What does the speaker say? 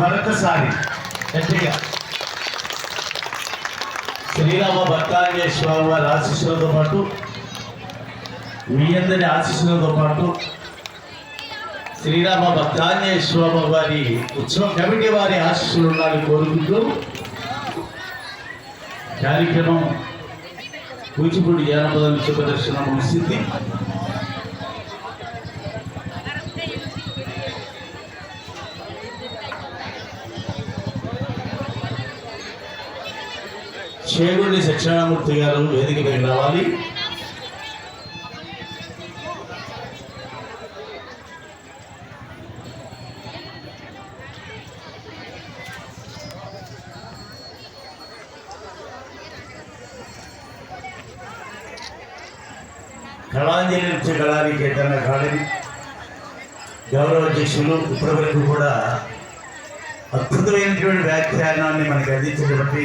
మరొకసారి. గట్టిగా శ్రీరామ భక్తాంజనేయ స్వామి వారి ఆశీస్సులతో పాటు మీ అందరి ఆశీస్సులతో పాటు శ్రీరామ భక్తాంజనేయ స్వామి వారి ఉత్సవ కమిటీ వారి ఆశీస్సులు ఉండాలని కోరుకుంటూ కార్యక్రమం కూచిపూడి జానపద నృత్య ప్రదర్శన ముగిసింది. చేగుండి సత్యనారాయణమూర్తి గారు వేదిక మీద రావాలి. కళాంజలి నృత్య కళానికేతన అకాడమీ గౌరవ అధ్యక్షులు ఇప్పటి వరకు కూడా అద్భుతమైనటువంటి వ్యాఖ్యానాన్ని మనకి అందించినటువంటి